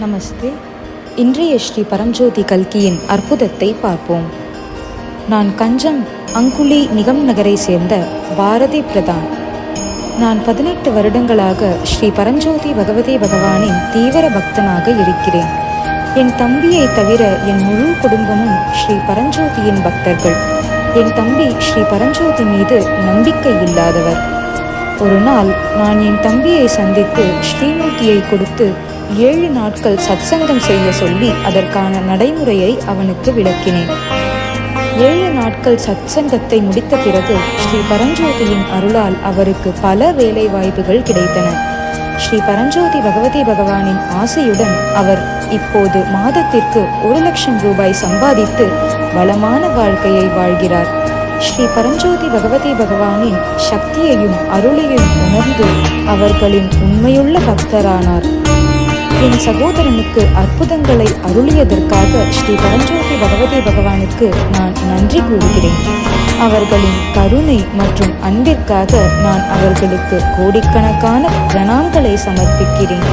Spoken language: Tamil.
நமஸ்தே. இன்றைய ஸ்ரீ பரஞ்சோதி கல்கியின் அற்புதத்தை பார்ப்போம். நான் கஞ்சம் அங்குலி நிகம் நகரை சேர்ந்த பாரதி பிரதான். நான் பதினெட்டு வருடங்களாக ஸ்ரீ பரஞ்சோதி பகவதி பகவானின் தீவிர பக்தனாக இருக்கிறேன். என் தம்பியை தவிர என் முழு குடும்பமும் ஸ்ரீ பரஞ்சோதியின் பக்தர்கள். என் தம்பி ஸ்ரீ பரஞ்சோதி மீது நம்பிக்கை இல்லாதவர். ஒரு நாள் நான் என் தம்பியை சந்தித்து ஸ்ரீமூர்த்தியை கொடுத்து ஏழு நாட்கள் சத்சங்கம் செய்ய சொல்லி அதற்கான நடைமுறையை அவனுக்கு விளக்கினேன். ஏழு நாட்கள் சத்சங்கத்தை முடித்த பிறகு ஸ்ரீ பரஞ்சோதியின் அருளால் அவருக்கு பல வேலை வாய்ப்புகள் கிடைத்தன. ஸ்ரீ பரஞ்சோதி பகவதி பகவானின் ஆசையுடன் அவர் இப்போது மாதத்திற்கு ஒரு லட்சம் ரூபாய் சம்பாதித்து வளமான வாழ்க்கையை வாழ்கிறார். ஸ்ரீ பரஞ்சோதி பகவதி பகவானின் சக்தியையும் அருளையும் உணர்ந்து அவர்களின் உண்மையுள்ள பக்தரானார். என் சகோதரனுக்கு அற்புதங்களை அருளியதற்காக ஸ்ரீ பரஞ்சோதி பகவதி பகவானுக்கு நான் நன்றி கூறுகிறேன். அவர்களின் கருணை மற்றும் அன்பிற்காக நான் அவர்களுக்கு கோடிக்கணக்கான பிரணாம்களை சமர்ப்பிக்கிறேன்.